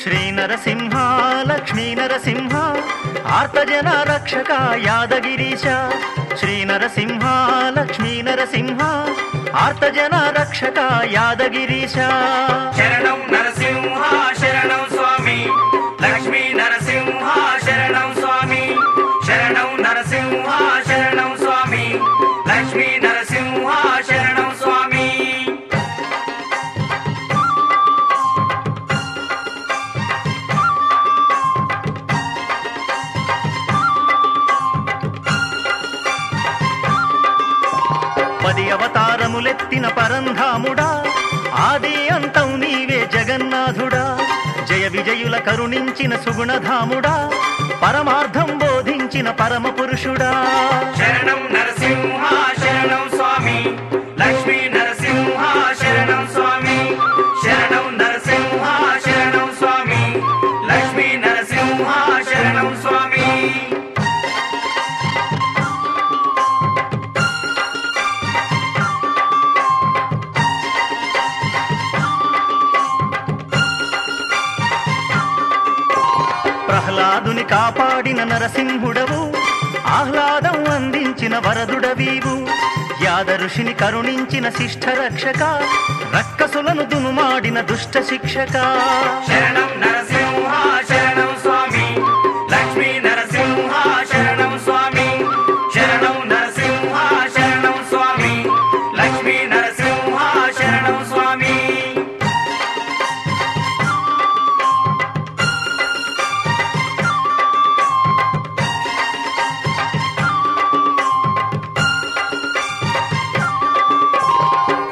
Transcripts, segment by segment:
श्रीनरसिंहा लक्ष्मीनरसिंहा आर्तजना रक्षका यादगिरिशा। श्रीनरसिंहा लक्ष्मी नरसिंहा आर्त जना रक्षका यादगिरीशा పది అవతారములెత్తిన పరంధాముడా. ఆది అంతం నీవే జగన్నాథుడా. జయ విజయుల కరుణించిన సుగుణధాముడా. పరమార్థం బోధించిన పరమ పురుషుడా శరణం నరసింహ. ఆహ్లాదుని కాపాడిన నరసింహుడవు ఆహ్లాదం అందించిన వరదుడవీవు. యాదఋషిని కరుణించిన శిష్ట రక్షక రక్కసులను దునుమాడిన దుష్ట శిక్షక. శరణం నరసింహ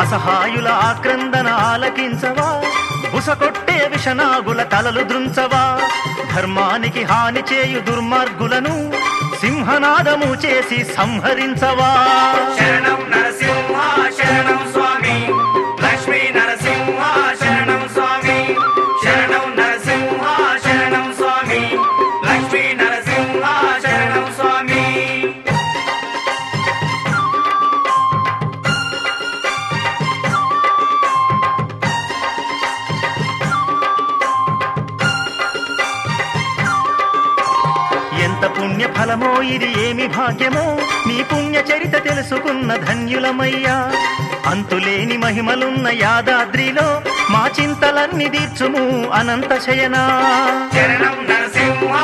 అసహాయుల ఆక్రందన ఆలకించవా? బుసకొట్టే విషనాగుల తలలు దృంచవా? ధర్మానికి హాని చేయు దుర్మార్గులను సింహనాదము చేసి సంహరించవా? ఎంత పుణ్య ఫలమో ఇది ఏమి భాగ్యమో? నీ పుణ్య చరిత తెలుసుకున్న ధన్యులమయ్యా. అంతులేని మహిమలున్న యాదాద్రిలో మా చింతలన్నీ తీర్చుము అనంత శయనా. శరణం నరసింహ